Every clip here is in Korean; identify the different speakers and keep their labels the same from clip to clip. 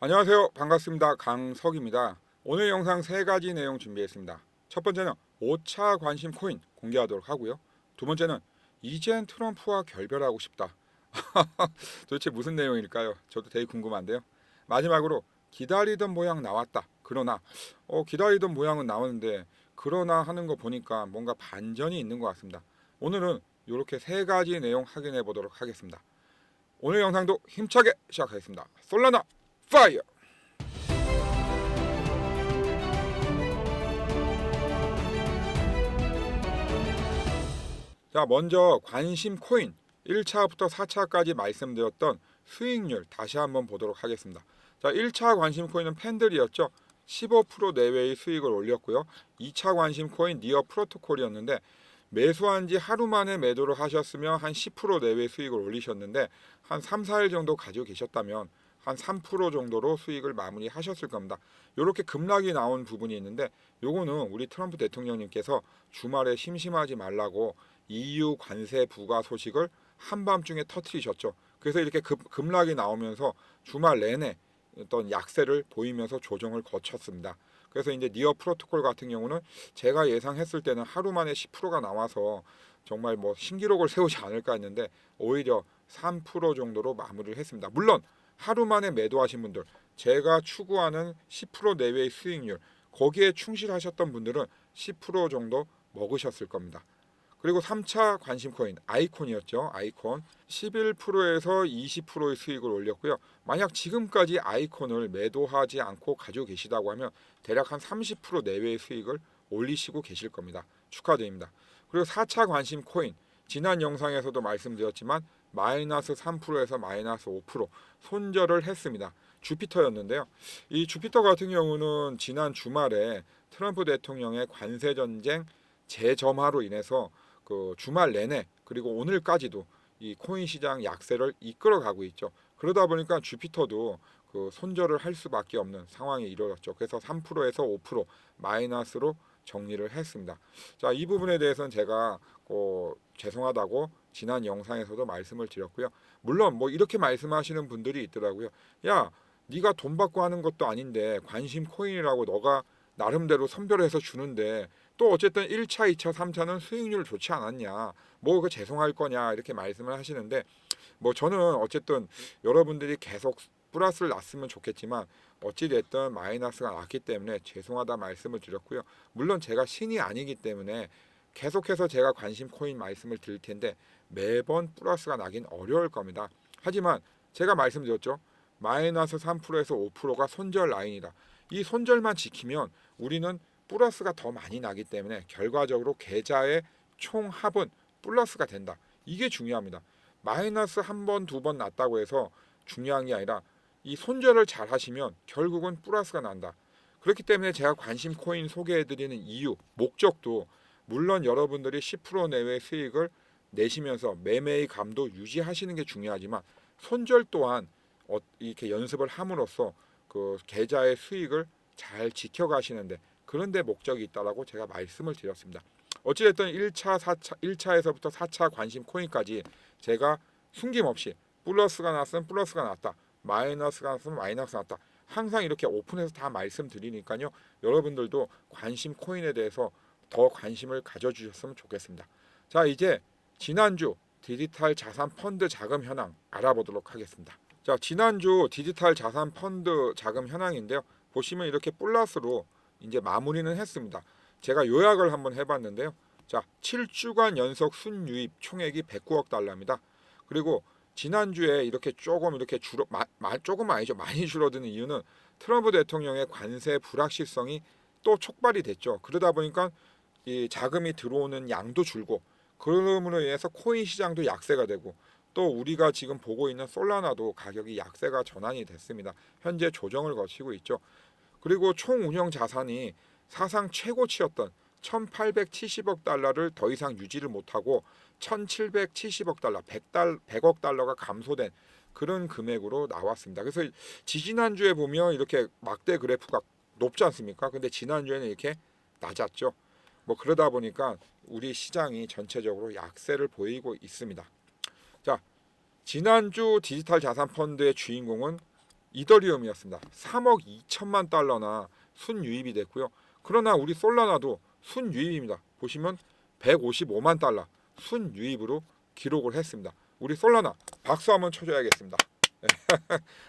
Speaker 1: 안녕하세요. 반갑습니다. 강석입니다. 오늘 영상 세 가지 내용 준비했습니다. 첫 번째는 5차 관심 코인 공개하도록 하고요. 두 번째는 이젠 트럼프와 결별하고 싶다. 도대체 무슨 내용일까요? 저도 되게 궁금한데요. 마지막으로 기다리던 모양 나왔다. 그러나 어, 기다리던 모양은 나오는데 그러나 하는 거 보니까 뭔가 반전이 있는 것 같습니다. 오늘은 이렇게 세 가지 내용 확인해 보도록 하겠습니다. 오늘 영상도 힘차게 시작하겠습니다. 솔라나 파이어! 자, 먼저 관심 코인 1차부터 4차까지 말씀드렸던 수익률 다시 한번 보도록 하겠습니다. 자, 1차 관심 코인은 팬들이었죠. 15% 내외의 수익을 올렸고요. 2차 관심 코인 니어 프로토콜이었는데 매수한 지 하루 만에 매도를 하셨으면 한 10% 내외 수익을 올리셨는데 한 3, 4일 정도 가지고 계셨다면 한 3% 정도로 수익을 마무리하셨을 겁니다. 이렇게 급락이 나온 부분이 있는데 요거는 우리 트럼프 대통령님께서 주말에 심심하지 말라고 EU 관세 부과 소식을 한밤중에 터트리셨죠. 그래서 이렇게 급, 급락이 나오면서 주말 내내 어떤 약세를 보이면서 조정을 거쳤습니다. 그래서 이제 니어 프로토콜 같은 경우는 제가 예상했을 때는 하루 만에 10%가 나와서 정말 뭐 신기록을 세우지 않을까 했는데 오히려 3% 정도로 마무리를 했습니다. 물론 하루 만에 매도하신 분들, 제가 추구하는 10% 내외의 수익률, 거기에 충실하셨던 분들은 10% 정도 먹으셨을 겁니다. 그리고 3차 관심 코인 아이콘이었죠. 아이콘 11%에서 20%의 수익을 올렸고요. 만약 지금까지 아이콘을 매도하지 않고 가지고 계시다고 하면 대략 한 30% 내외의 수익을 올리시고 계실 겁니다. 축하드립니다. 그리고 4차 관심 코인 지난 영상에서도 말씀드렸지만 마이너스 3%에서 마이너스 5% 손절을 했습니다. 주피터였는데요. 이 주피터 같은 경우는 지난 주말에 트럼프 대통령의 관세 전쟁 재점화로 인해서 그 주말 내내 그리고 오늘까지도 이 코인 시장 약세를 이끌어 가고 있죠. 그러다 보니까 주피터도 그 손절을 할 수밖에 없는 상황이 이루어졌죠. 그래서 3%에서 5% 마이너스로 정리를 했습니다. 자, 이 부분에 대해서는 제가 어, 죄송하다고 지난 영상에서도 말씀을 드렸고요. 물론 뭐 이렇게 말씀하시는 분들이 있더라고요. 야, 네가 돈 받고 하는 것도 아닌데 관심 코인이라고 너가 나름대로 선별해서 주는데 또 어쨌든 1차, 2차, 3차는 수익률 좋지 않았냐. 뭐 그 죄송할 거냐 이렇게 말씀을 하시는데 뭐 저는 어쨌든 여러분들이 계속 플러스를 났으면 좋겠지만 어찌 됐든 마이너스가 났기 때문에 죄송하다 말씀을 드렸고요. 물론 제가 신이 아니기 때문에 계속해서 제가 관심 코인 말씀을 드릴 텐데 매번 플러스가 나긴 어려울 겁니다. 하지만 제가 말씀드렸죠. 마이너스 3%에서 5%가 손절 라인이다. 이 손절만 지키면 우리는 플러스가 더 많이 나기 때문에 결과적으로 계좌의 총 합은 플러스가 된다. 이게 중요합니다. 마이너스 한 번, 두 번 났다고 해서 중요한 게 아니라 이 손절을 잘 하시면 결국은 플러스가 난다. 그렇기 때문에 제가 관심 코인 소개해 드리는 이유, 목적도 물론 여러분들이 10% 내외 수익을 내시면서 매매의 감도 유지하시는 게 중요하지만 손절 또한 어, 이렇게 연습을 함으로써 그 계좌의 수익을 잘 지켜가시는데 그런데 목적이 있다라고 제가 말씀을 드렸습니다. 어찌됐든 1차, 4차, 1차에서부터 4차 관심 코인까지 제가 숨김없이 플러스가 났으면 플러스가 났다. 마이너스가 났으면 마이너스가 났다. 항상 이렇게 오픈해서 다 말씀드리니까요. 여러분들도 관심 코인에 대해서 더 관심을 가져주셨으면 좋겠습니다. 자, 이제 지난주 디지털 자산 펀드 자금 현황 알아보도록 하겠습니다. 자, 지난주 디지털 자산 펀드 자금 현황인데요. 보시면 이렇게 플러스로 이제 마무리는 했습니다. 제가 요약을 한번 해봤는데요. 자, 7주간 연속 순유입 총액이 109억 달러입니다. 그리고 지난주에 이렇게 조금 이렇게 줄어 마, 마, 조금 아니죠 많이 줄어드는 이유는 트럼프 대통령의 관세 불확실성이 또 촉발이 됐죠. 그러다 보니까 이 자금이 들어오는 양도 줄고 그럼으로 인해서 코인 시장도 약세가 되고 또 우리가 지금 보고 있는 솔라나도 가격이 약세가 전환이 됐습니다. 현재 조정을 거치고 있죠. 그리고 총 운영 자산이 사상 최고치였던 1,870억 달러를 더 이상 유지를 못하고 1,770억 달러, 100달, 100억 달러가 감소된 그런 금액으로 나왔습니다. 그래서 지지난주에 보면 이렇게 막대 그래프가 높지 않습니까? 근데 지난주에는 이렇게 낮았죠. 뭐 그러다 보니까 우리 시장이 전체적으로 약세를 보이고 있습니다. 자, 지난주 디지털 자산 펀드의 주인공은 이더리움이었습니다. 3억 2천만 달러나 순유입이 됐고요. 그러나 우리 솔라나도 순유입입니다. 보시면 155만 달러 순유입으로 기록을 했습니다. 우리 솔라나 박수 한번 쳐줘야겠습니다.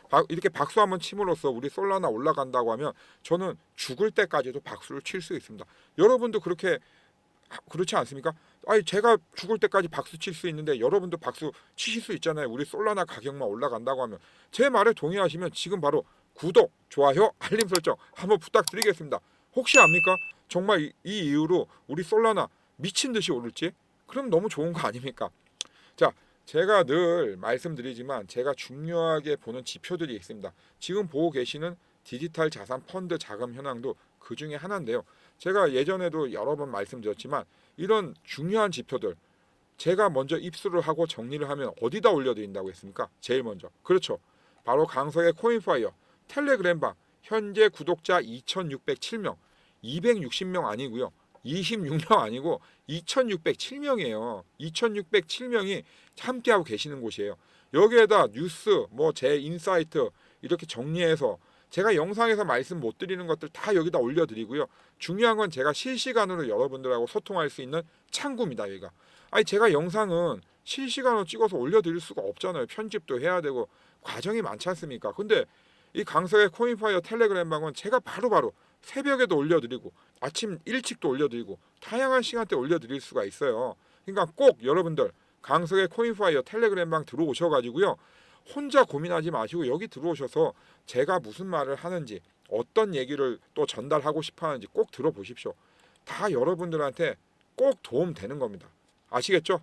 Speaker 1: 박- 이렇게 박수 한번 침으로써 우리 솔라나 올라간다고 하면 저는 죽을 때까지도 박수를 칠 수 있습니다. 여러분도 그렇게 하- 그렇지 않습니까? 아니 제가 죽을 때까지 박수 칠 수 있는데 여러분도 박수 치실 수 있잖아요. 우리 솔라나 가격만 올라간다고 하면 제 말에 동의하시면 지금 바로 구독, 좋아요, 알림 설정 한번 부탁드리겠습니다. 혹시 압니까? 정말 이, 이 이후로 우리 솔라나 미친 듯이 오를지? 그럼 너무 좋은 거 아닙니까? 자, 제가 늘 말씀드리지만 제가 중요하게 보는 지표들이 있습니다. 지금 보고 계시는 디지털 자산 펀드 자금 현황도 그 중에 하나인데요. 제가 예전에도 여러 번 말씀드렸지만 이런 중요한 지표들 제가 먼저 입수를 하고 정리를 하면 어디다 올려드린다고 했습니까? 제일 먼저 그렇죠. 바로 강석의 코인파이어 텔레그램방 현재 구독자 2,607명 260명 아니고요. 26명 아니고 2,607명이에요. 2,607명이 함께하고 계시는 곳이에요. 여기에다 뉴스, 뭐 제 인사이트 이렇게 정리해서 제가 영상에서 말씀 못 드리는 것들 다 여기다 올려드리고요. 중요한 건 제가 실시간으로 여러분들하고 소통할 수 있는 창구입니다. 여기가. 아니 제가 영상은 실시간으로 찍어서 올려드릴 수가 없잖아요. 편집도 해야 되고 과정이 많지 않습니까? 근데 이 강석의 코인파이어 텔레그램 방은 제가 바로 바로 새벽에도 올려드리고 아침 일찍도 올려드리고 다양한 시간대 올려드릴 수가 있어요. 그러니까 꼭 여러분들 강석의 코인파이어 텔레그램 방 들어오셔가지고요. 혼자 고민하지 마시고 여기 들어오셔서 제가 무슨 말을 하는지 어떤 얘기를 또 전달하고 싶어 하는지 꼭 들어보십시오. 다 여러분들한테 꼭 도움 되는 겁니다. 아시겠죠?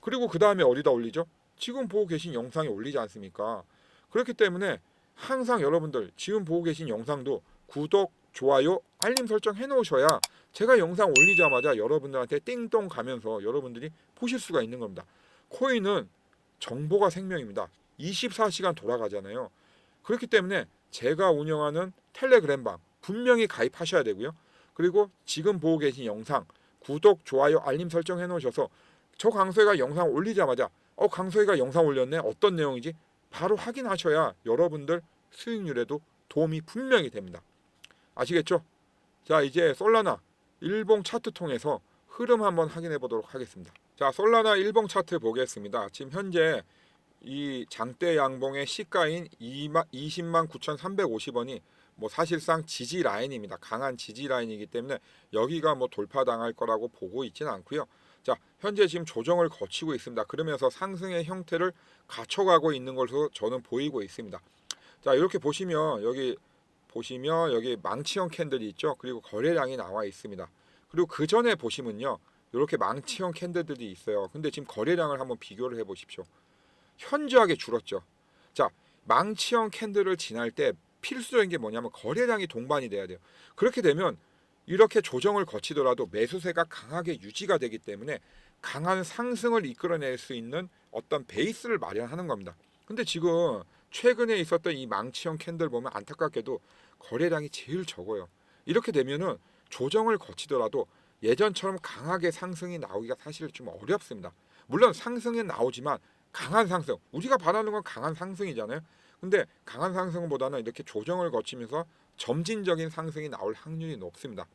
Speaker 1: 그리고 그 다음에 어디다 올리죠? 지금 보고 계신 영상에 올리지 않습니까? 그렇기 때문에 항상 여러분들 지금 보고 계신 영상도 구독, 좋아요, 알림 설정 해놓으셔야 제가 영상 올리자마자 여러분들한테 띵동 가면서 여러분들이 보실 수가 있는 겁니다. 코인은 정보가 생명입니다. 24시간 돌아가잖아요. 그렇기 때문에 제가 운영하는 텔레그램방 분명히 가입하셔야 되고요. 그리고 지금 보고 계신 영상 구독, 좋아요, 알림 설정 해놓으셔서 저 강소희가 영상 올리자마자 어 강소희가 영상 올렸네 어떤 내용이지 바로 확인하셔야 여러분들 수익률에도 도움이 분명히 됩니다. 아시겠죠? 자 이제 솔라나 일봉 차트 통해서 흐름 한번 확인해 보도록 하겠습니다. 자 솔라나 일봉 차트 보겠습니다. 지금 현재 이 장대 양봉의 시가인 20만 9,350원이 뭐 사실상 지지 라인입니다. 강한 지지 라인이기 때문에 여기가 뭐 돌파당할 거라고 보고 있지는 않고요. 자, 현재 지금 조정을 거치고 있습니다. 그러면서 상승의 형태를 갖춰가고 있는 것으로 저는 보이고 있습니다. 자, 이렇게 보시면 여기 보시면 여기 망치형 캔들이 있죠. 그리고 거래량이 나와 있습니다. 그리고 그 전에 보시면요. 이렇게 망치형 캔들들이 있어요. 근데 지금 거래량을 한번 비교를 해 보십시오. 현저하게 줄었죠. 자, 망치형 캔들을 지날 때 필수적인 게 뭐냐면 거래량이 동반이 돼야 돼요. 그렇게 되면 이렇게 조정을 거치더라도 매수세가 강하게 유지가 되기 때문에 강한 상승을 이끌어낼 수 있는 어떤 베이스를 마련하는 겁니다. 근데 지금 최근에 있었던 이 망치형 캔들 보면 안타깝게도 거래량이 제일 적어요. 이렇게 되면은 조정을 거치더라도 예전처럼 강하게 상승이 나오기가 사실 좀 어렵습니다. 물론 상승은 나오지만 강한 상승 우리가 바라는 건 강한 상승이잖아요. 근데 강한 상승보다는 이렇게 조정을 거치면서 점진적인 상승이 나올 확률이 높습니다.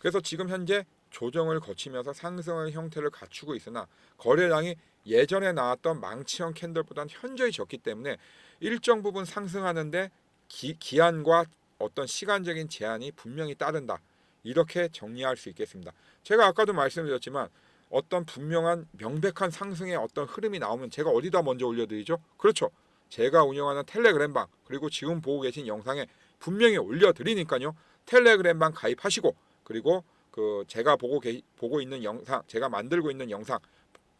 Speaker 1: 그래서 지금 현재 조정을 거치면서 상승의 형태를 갖추고 있으나 거래량이 예전에 나왔던 망치형 캔들보다는 현저히 적기 때문에 일정 부분 상승하는데 기, 기한과 어떤 시간적인 제한이 분명히 따른다. 이렇게 정리할 수 있겠습니다. 제가 아까도 말씀드렸지만 어떤 분명한 명백한 상승의 어떤 흐름이 나오면 제가 어디다 먼저 올려드리죠? 그렇죠. 제가 운영하는 텔레그램방 그리고 지금 보고 계신 영상에 분명히 올려드리니까요. 텔레그램방 가입하시고 그리고 그 제가 보고 계, 보고 있는 영상 제가 만들고 있는 영상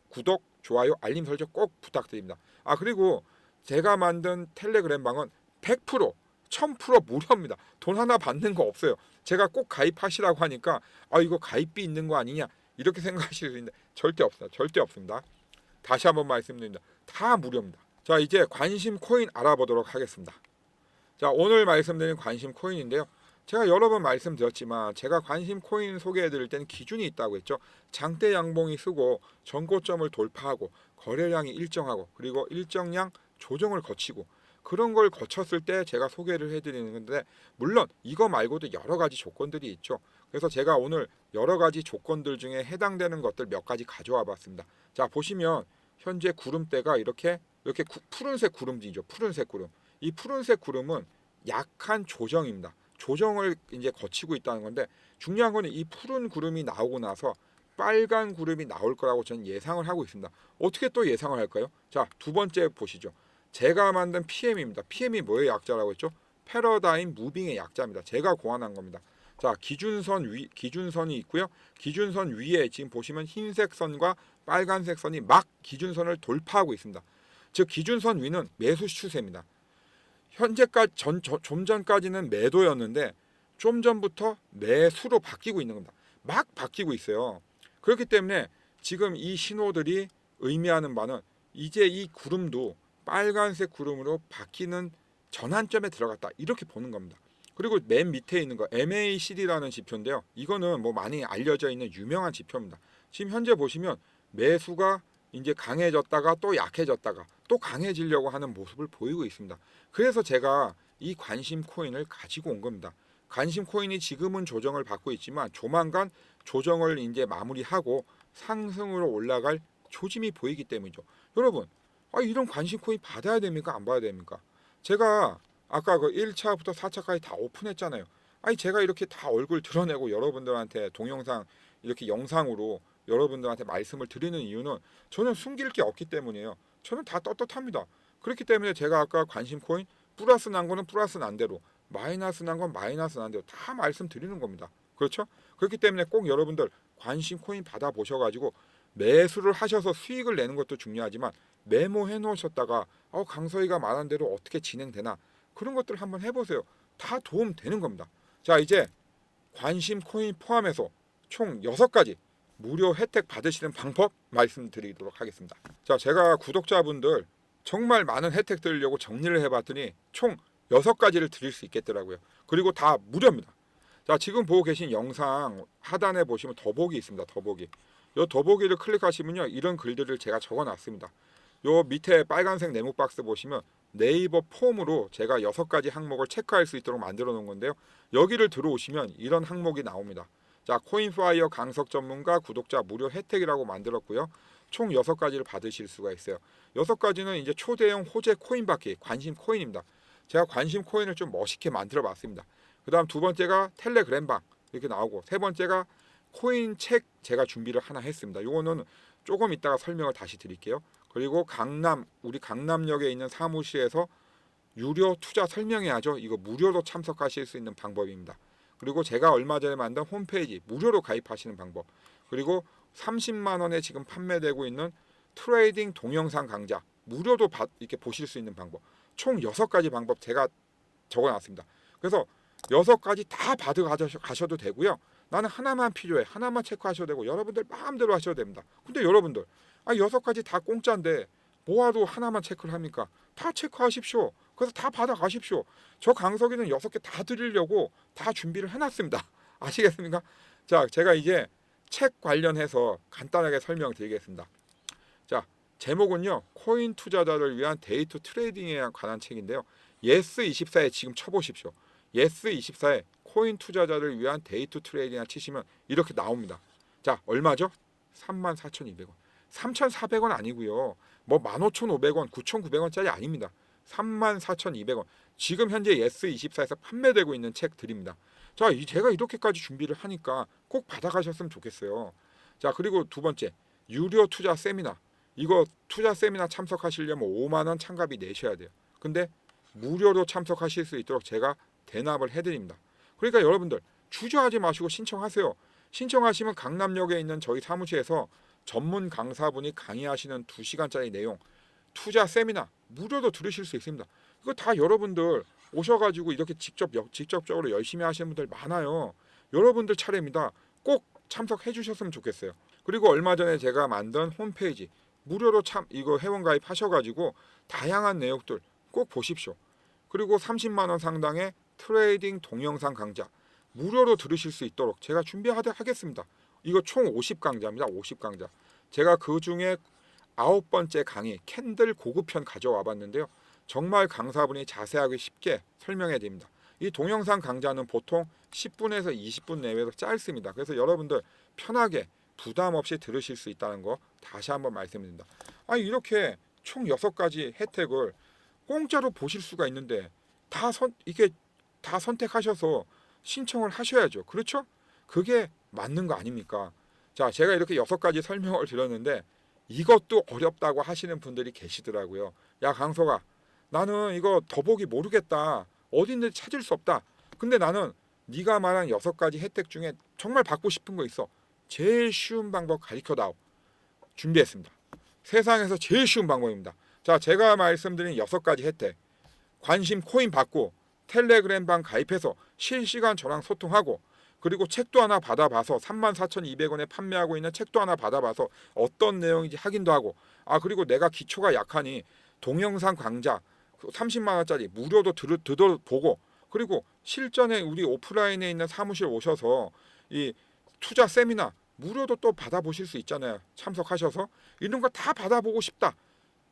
Speaker 1: 구독 좋아요 알림 설정 꼭 부탁드립니다. 아 그리고 제가 만든 텔레그램 방은 100% 1000% 무료입니다. 돈 하나 받는 거 없어요. 제가 꼭 가입하시라고 하니까 아 이거 가입비 있는 거 아니냐 이렇게 생각하실 수 있는데 절대 없습니다. 절대 없습니다. 다시 한번 말씀드립니다. 다 무료입니다. 자 이제 관심 코인 알아보도록 하겠습니다. 자 오늘 말씀드린 관심 코인인데요. 제가 여러 번 말씀드렸지만 제가 관심 코인 소개해드릴 때는 기준이 있다고 했죠. 장대 양봉이 쓰고 전고점을 돌파하고 거래량이 일정하고 그리고 일정량 조정을 거치고 그런 걸 거쳤을 때 제가 소개를 해드리는 건데 물론 이거 말고도 여러 가지 조건들이 있죠. 그래서 제가 오늘 여러 가지 조건들 중에 해당되는 것들 몇 가지 가져와 봤습니다. 자 보시면 현재 구름대가 이렇게 이렇게 구- 푸른색 구름이죠. 푸른색 구름. 이 푸른색 구름은 약한 조정입니다. 조정을 이제 거치고 있다는 건데 중요한 거는 이 푸른 구름이 나오고 나서 빨간 구름이 나올 거라고 저는 예상을 하고 있습니다. 어떻게 또 예상을 할까요? 자, 두 번째 보시죠. 제가 만든 PM입니다. PM이 뭐의 약자라고 했죠? 패러다임 무빙의 약자입니다. 제가 고안한 겁니다. 자, 기준선 위 기준선이 있고요. 기준선 위에 지금 보시면 흰색 선과 빨간색 선이 막 기준선을 돌파하고 있습니다. 즉 기준선 위는 매수 추세입니다. 현재까지 전, 저- 좀 전까지는 매도였는데 좀 전부터 매수로 바뀌고 있는 겁니다. 막 바뀌고 있어요. 그렇기 때문에 지금 이 신호들이 의미하는 바는 이제 이 구름도 빨간색 구름으로 바뀌는 전환점에 들어갔다 이렇게 보는 겁니다. 그리고 맨 밑에 있는 거 MACD라는 지표인데요. 이거는 뭐 많이 알려져 있는 유명한 지표입니다. 지금 현재 보시면 매수가 이제 강해졌다가 또 약해졌다가 또 강해지려고 하는 모습을 보이고 있습니다. 그래서 제가 이 관심 코인을 가지고 온 겁니다. 관심 코인이 지금은 조정을 받고 있지만 조만간 조정을 이제 마무리하고 상승으로 올라갈 조짐이 보이기 때문이죠. 여러분, 아, 이런 관심 코인 받아야 됩니까? 안 받아야 됩니까? 제가 아까 그 1차부터 4차까지 다 오픈했잖아요. 아니 제가 이렇게 다 얼굴 드러내고 여러분들한테 동영상 이렇게 영상으로 여러분들한테 말씀을 드리는 이유는 저는 숨길 게 없기 때문이에요. 저는 다 떳떳합니다. 그렇기 때문에 제가 아까 관심 코인 플러스 난 거는 플러스 난 대로 마이너스 난 건 마이너스 난 대로 다 말씀드리는 겁니다. 그렇죠? 그렇기 때문에 꼭 여러분들 관심 코인 받아 보셔 가지고 매수를 하셔서 수익을 내는 것도 중요하지만 메모해 놓으셨다가 어, 강서희가 말한 대로 어떻게 진행되나 그런 것들 한번 해 보세요. 다 도움 되는 겁니다. 자 이제 관심 코인 포함해서 총 여섯 가지 무료 혜택 받으시는 방법 말씀드리도록 하겠습니다. 자 제가 구독자분들 정말 많은 혜택 드리려고 정리를 해봤더니 총 여섯 가지를 드릴 수 있겠더라고요. 그리고 다 무료입니다. 자 지금 보고 계신 영상 하단에 보시면 더보기 있습니다. 더보기. 요 더보기를 클릭하시면요 이런 글들을 제가 적어 놨습니다. 요 밑에 빨간색 네모 박스 보시면 네이버 폼으로 제가 여섯 가지 항목을 체크할 수 있도록 만들어 놓은 건데요. 여기를 들어오시면 이런 항목이 나옵니다. 자, 코인파이어 강석 전문가 구독자 무료 혜택이라고 만들었고요. 총 여섯 가지를 받으실 수가 있어요. 여섯 가지는 이제 초대형 호재 코인 받기 관심 코인입니다. 제가 관심 코인을 좀 멋있게 만들어 봤습니다. 그다음 두 번째가 텔레그램방 이렇게 나오고 세 번째가 코인 책 제가 준비를 하나 했습니다. 요거는 조금 이따가 설명을 다시 드릴게요. 그리고 강남 우리 강남역에 있는 사무실에서 유료 투자 설명회하죠. 이거 무료로 참석하실 수 있는 방법입니다. 그리고 제가 얼마 전에 만든 홈페이지 무료로 가입하시는 방법. 그리고 30만 원에 지금 판매되고 있는 트레이딩 동영상 강좌 무료도 받, 이렇게 보실 수 있는 방법. 총 여섯 가지 방법 제가 적어 놨습니다. 그래서 여섯 가지 다 받아 가셔도 되고요. 나는 하나만 필요해. 하나만 체크하셔도 되고 여러분들 마음대로 하셔도 됩니다. 근데 여러분들 아 여섯 가지 다 공짜인데 뭐하러 하나만 체크를 합니까? 다 체크하십시오. 그래서 다 받아 가십시오. 저 강석이는 여섯 개 다 드리려고 다 준비를 해놨습니다. 아시겠습니까? 자, 제가 이제 책 관련해서 간단하게 설명드리겠습니다. 자, 제목은요. 코인 투자자를 위한 데이터 트레이딩에 관한 책인데요. 예스24에 지금 쳐보십시오. 예스24에 코인 투자자를 위한 데이터 트레이딩을 치시면 이렇게 나옵니다. 자, 얼마죠? 34,200원. 3,400원 아니고요. 뭐 15,500원, 9,900원짜리 아닙니다. 34,200원. 지금 현재 예스24에서 판매되고 있는 책들입니다. 자, 이 제가 이렇게까지 준비를 하니까 꼭 받아가셨으면 좋겠어요. 자, 그리고 두 번째 유료 투자 세미나. 이거 투자 세미나 참석하시려면 5만 원 참가비 내셔야 돼요. 근데 무료로 참석하실 수 있도록 제가 대납을 해드립니다. 그러니까 여러분들 주저하지 마시고 신청하세요. 신청하시면 강남역에 있는 저희 사무실에서 전문 강사분이 강의하시는 2시간짜리 내용 투자 세미나 무료로 들으실 수 있습니다. 이거 다 여러분들 오셔가지고 이렇게 직접 역- 직접적으로 열심히 하시는 분들 많아요. 여러분들 차례입니다. 꼭 참석해 주셨으면 좋겠어요. 그리고 얼마 전에 제가 만든 홈페이지 무료로 참 이거 회원 가입하셔가지고 다양한 내용들 꼭 보십시오. 그리고 30만 원 상당의 트레이딩 동영상 강좌 무료로 들으실 수 있도록 제가 준비하겠습니다. 이거 총 50강좌입니다. 50강좌. 제가 그 중에 아홉 번째 강의 캔들 고급편 가져와 봤는데요. 정말 강사분이 자세하게 쉽게 설명해 드립니다. 이 동영상 강좌는 보통 10분에서 20분 내외로 짧습니다. 그래서 여러분들 편하게 부담 없이 들으실 수 있다는 거 다시 한번 말씀드립니다. 아 이렇게 총 6가지 혜택을 공짜로 보실 수가 있는데 다 선 이게 다 선택하셔서 신청을 하셔야죠. 그렇죠? 그게 맞는 거 아닙니까? 자, 제가 이렇게 여섯 가지 설명을 드렸는데 이것도 어렵다고 하시는 분들이 계시더라고요. 야, 강서가 나는 이거 더보기 모르겠다. 어딘데 찾을 수 없다. 근데 나는 네가 말한 여섯 가지 혜택 중에 정말 받고 싶은 거 있어. 제일 쉬운 방법 가르쳐 다오. 준비했습니다. 세상에서 제일 쉬운 방법입니다. 자, 제가 말씀드린 여섯 가지 혜택. 관심 코인 받고 텔레그램 방 가입해서 실시간 저랑 소통하고 그리고 책도 하나 받아봐서 34,200원에 판매하고 있는 책도 하나 받아봐서 어떤 내용인지 확인도 하고 아 그리고 내가 기초가 약하니 동영상 강좌 30만 원짜리 무료도 들, 들어 보고 그리고 실전에 우리 오프라인에 있는 사무실 오셔서 이 투자 세미나 무료도 또 받아보실 수 있잖아요. 참석하셔서 이런 거 다 받아보고 싶다.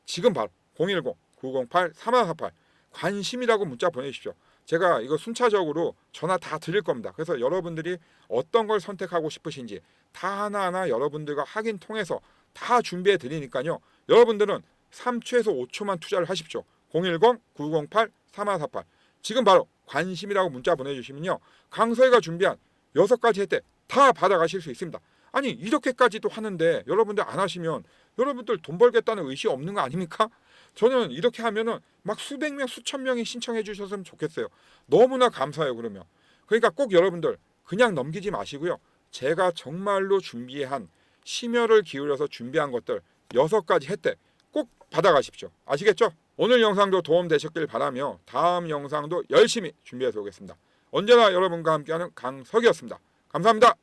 Speaker 1: 지금 바로 010-908-3148 관심이라고 문자 보내주십시오. 제가 이거 순차적으로 전화 다 드릴 겁니다. 그래서 여러분들이 어떤 걸 선택하고 싶으신지 다 하나하나 여러분들과 확인 통해서 다 준비해 드리니까요. 여러분들은 3초에서 5초만 투자를 하십시오. 010-908-3148 지금 바로 관심이라고 문자 보내주시면요. 강서희가 준비한 여섯 가지 혜택 다 받아가실 수 있습니다. 아니 이렇게까지도 하는데 여러분들 안 하시면 여러분들 돈 벌겠다는 의식 없는 거 아닙니까? 저는 이렇게 하면은 막 수백 명, 수천 명이 신청해 주셨으면 좋겠어요. 너무나 감사해요, 그러면. 그러니까 꼭 여러분들 그냥 넘기지 마시고요. 제가 정말로 준비한 심혈을 기울여서 준비한 것들 여섯 가지 혜택 꼭 받아가십시오. 아시겠죠? 오늘 영상도 도움 되셨길 바라며 다음 영상도 열심히 준비해서 오겠습니다. 언제나 여러분과 함께하는 강석이었습니다. 감사합니다.